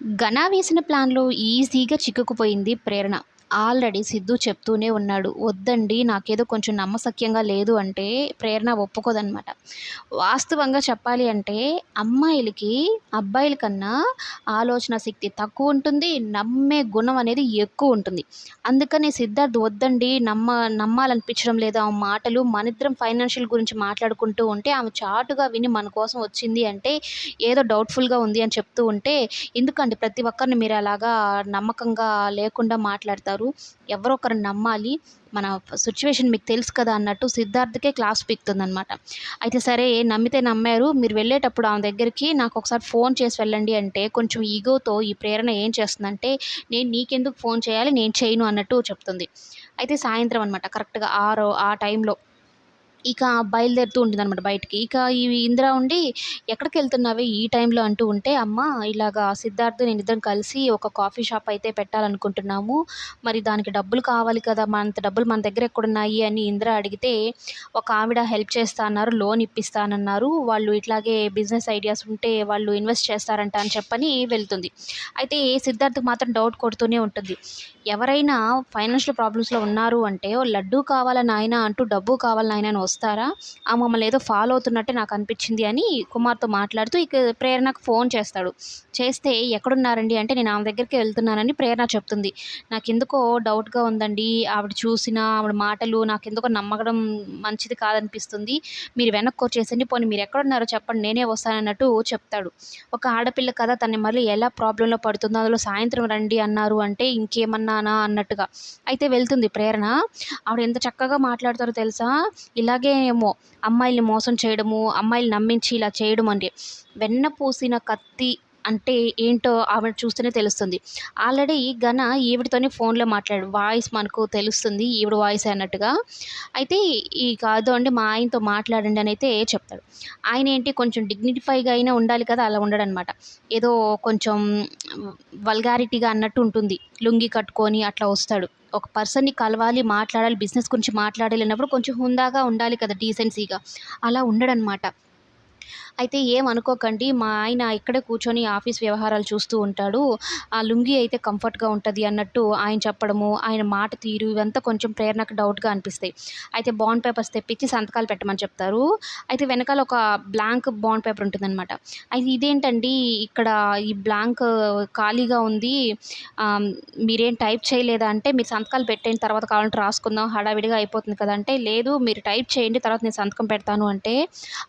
ఘన వేసిన ప్లాన్లో ఈజీగా చిక్కుకుపోయింది ప్రేరణ. ఆల్రెడీ సిద్ధు చెప్తూనే ఉన్నాడు వద్దండి నాకేదో కొంచెం నమ్మసక్యంగా లేదు అంటే ప్రేరణ ఒప్పుకోదనమాట వాస్తవంగా చెప్పాలి అంటే అమ్మాయిలకి అబ్బాయిల కన్నా ఆలోచన శక్తి తక్కువ ఉంటుంది నమ్మే గుణం అనేది ఎక్కువ ఉంటుంది. అందుకని సిద్ధార్థ్ వద్దండి నమ్మ నమ్మాలనిపించడం లేదు. ఆమె మాటలు మనిద్దరం ఫైనాన్షియల్ గురించి మాట్లాడుకుంటూ ఉంటే ఆమె చాటుగా విని మన కోసం వచ్చింది అంటే ఏదో డౌట్ఫుల్గా ఉంది అని చెప్తూ ఉంటే ఎందుకండి ప్రతి ఒక్కరిని మీరు అలాగా నమ్మకంగా లేకుండా మాట్లాడతారు? ఎవరో ఒకరిని నమ్మాలి మన సిచ్యువేషన్ మీకు తెలుసు కదా అన్నట్టు సిద్ధార్థకే క్లాస్ పీక్తుందనమాట అయితే సరే నమ్మితే నమ్మారు. మీరు వెళ్ళేటప్పుడు ఆమె దగ్గరికి నాకు ఒకసారి ఫోన్ చేసి వెళ్ళండి అంటే కొంచెం ఈగోతో ఈ ప్రేరణ ఏం చేస్తుందంటే నేను నీకెందుకు ఫోన్ చేయాలి నేను చేయను అన్నట్టు చెప్తుంది. అయితే సాయంత్రం అనమాట కరెక్ట్గా ఆరో ఆ టైంలో ఇక బయలుదేరుతూ ఉంటుంది అనమాట బయటికి. ఇక ఈ ఇందిర ఉండి ఎక్కడికి వెళ్తున్నావే ఈ టైంలో అంటూ ఉంటే అమ్మ ఇలాగా సిద్ధార్థ్ నేను ఇద్దరం కలిసి ఒక కాఫీ షాప్ అయితే పెట్టాలనుకుంటున్నాము. మరి దానికి డబ్బులు కావాలి కదా మనంత డబ్బులు మన దగ్గర ఎక్కడున్నాయి అని ఇందిర అడిగితే ఒక ఆవిడ హెల్ప్ చేస్తా అన్నారు లోన్ ఇప్పిస్తానన్నారు వాళ్ళు ఇట్లాగే బిజినెస్ ఐడియాస్ ఉంటే వాళ్ళు ఇన్వెస్ట్ చేస్తారంట అని చెప్పని వెళ్తుంది. అయితే సిద్ధార్థ్కి మాత్రం డౌట్ కొడుతూనే ఉంటుంది. ఎవరైనా ఫైనాన్షియల్ ప్రాబ్లమ్స్లో ఉన్నారు అంటే "ఓ లడ్డు కావాలని ఆయన అంటూ డబ్బు కావాలని ఆయన అని వస్తారా ఆ మమ్మల్ని ఏదో ఫాలో అవుతున్నట్టే నాకు అనిపించింది అని కుమార్తో మాట్లాడుతూ ఇక ప్రేరణకు ఫోన్ చేస్తాడు. చేస్తే ఎక్కడున్నారండి అంటే నేను ఆమె దగ్గరికి వెళ్తున్నానని ప్రేరణ చెప్తుంది. నాకు ఎందుకో డౌట్గా ఉందండి. ఆవిడ చూసిన ఆవిడ మాటలు నాకు ఎందుకో నమ్మకడం మంచిది కాదనిపిస్తుంది. మీరు వెనక్కి వచ్చేసండి పోనీ మీరు ఎక్కడున్నారో చెప్పండి నేనే వస్తానన్నట్టు చెప్తాడు. ఒక ఆడపిల్ల కదా తన్ని మళ్ళీ ఎలా ప్రాబ్లంలో పడుతుందో అందులో సాయంత్రం రండి అన్నారు అంటే ఇంకేమన్నానా అన్నట్టుగా. అయితే వెళ్తుంది ప్రేరణ. ఆవిడ ఎంత చక్కగా మాట్లాడతారో తెలుసా? ఇలా ఇలాగే ఏమో అమ్మాయిల్ని మోసం చేయడము అమ్మాయిలు నమ్మించి ఇలా చేయడం అంటే వెన్న పూసిన కత్తి అంటే ఏంటో ఆవిడ చూస్తేనే తెలుస్తుంది. ఆల్రెడీ ఘన ఈవిడతోనే ఫోన్లో మాట్లాడు వాయిస్ మనకు తెలుస్తుంది ఈవిడ వాయిస్ అన్నట్టుగా. అయితే ఈ కాదు అండి మా ఆయనతో మాట్లాడండి అని అయితే చెప్తాడు. ఆయన ఏంటి కొంచెం డిగ్నిఫైగా అయినా ఉండాలి కదా అలా ఉండడనమాట. ఏదో కొంచెం వల్గారిటీగా అన్నట్టు ఉంటుంది. లుంగి కట్టుకొని అట్లా వస్తాడు. ఒక పర్సన్ని కలవాలి మాట్లాడాలి బిజినెస్ గురించి మాట్లాడాలి అన్నప్పుడు కొంచెం హుందాగా ఉండాలి కదా డీసెన్సీగా. అలా ఉండడనమాట. అయితే ఏమనుకోకండి మా ఆయన ఇక్కడే కూర్చొని ఆఫీస్ వ్యవహారాలు చూస్తూ ఉంటాడు. ఆ లుంగీ అయితే కంఫర్ట్గా ఉంటుంది అన్నట్టు ఆయన చెప్పడము ఆయన మాట తీరు ఇవంతా కొంచెం ప్రేరణకు డౌట్గా అనిపిస్తాయి. అయితే బాండ్ పేపర్స్ తెప్పించి సంతకాలు పెట్టమని చెప్తారు. అయితే వెనకాల ఒక బ్లాంక్ బాండ్ పేపర్ ఉంటుందన్నమాట. అయితే ఇదేంటండి? ఇక్కడ ఈ బ్లాంక్ ఖాళీగా ఉంది. మీరేం టైప్ చేయలేదా అంటే మీరు సంతకాలు పెట్టిన తర్వాత కావాలంటే రాసుకుందాం హడావిడిగా అయిపోతుంది కదా అంటే లేదు మీరు టైప్ చేయండి తర్వాత నేను సంతకం పెడతాను అంటే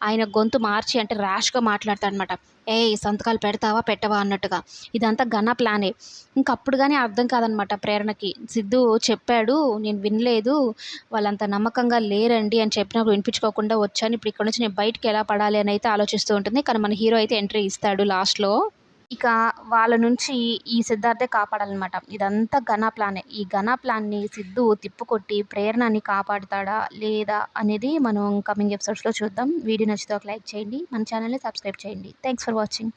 ఆయన గొంతు మార్చి అంటే ర్యాష్గా మాట్లాడతాడు అనమాట ఏ సంతకాలు పెడతావా పెట్టవా? అన్నట్టుగా. ఇదంతా ఘన ప్లానే ఇంకప్పుడు కానీ అర్థం కాదనమాట ప్రేరణకి. సిద్ధు చెప్పాడు నేను వినలేదు. వాళ్ళంత నమ్మకంగా లేరండి అని చెప్పినప్పుడు వినిపించుకోకుండా వచ్చాను. ఇప్పుడు ఇక్కడ నుంచి నేను బయటికి ఎలా పడాలి అని అయితే ఆలోచిస్తూ ఉంటుంది. కానీ మన హీరో అయితే ఎంట్రీ ఇస్తాడు లాస్ట్లో ఇక వాళ్ళ నుంచి ఈ సిద్ధార్థే కాపాడాలన్నమాట. ఇదంతా ఘన ప్లానే ఈ ఘన ప్లాన్ని సిద్ధు తిప్పుకొట్టి ప్రేరణని కాపాడుతాడా లేదా అనేది మనం కమింగ్ ఎపిసోడ్స్లో చూద్దాం. వీడియో నచ్చితే ఒక లైక్ చేయండి. మన ఛానల్ని సబ్స్క్రైబ్ చేయండి. Thanks for watching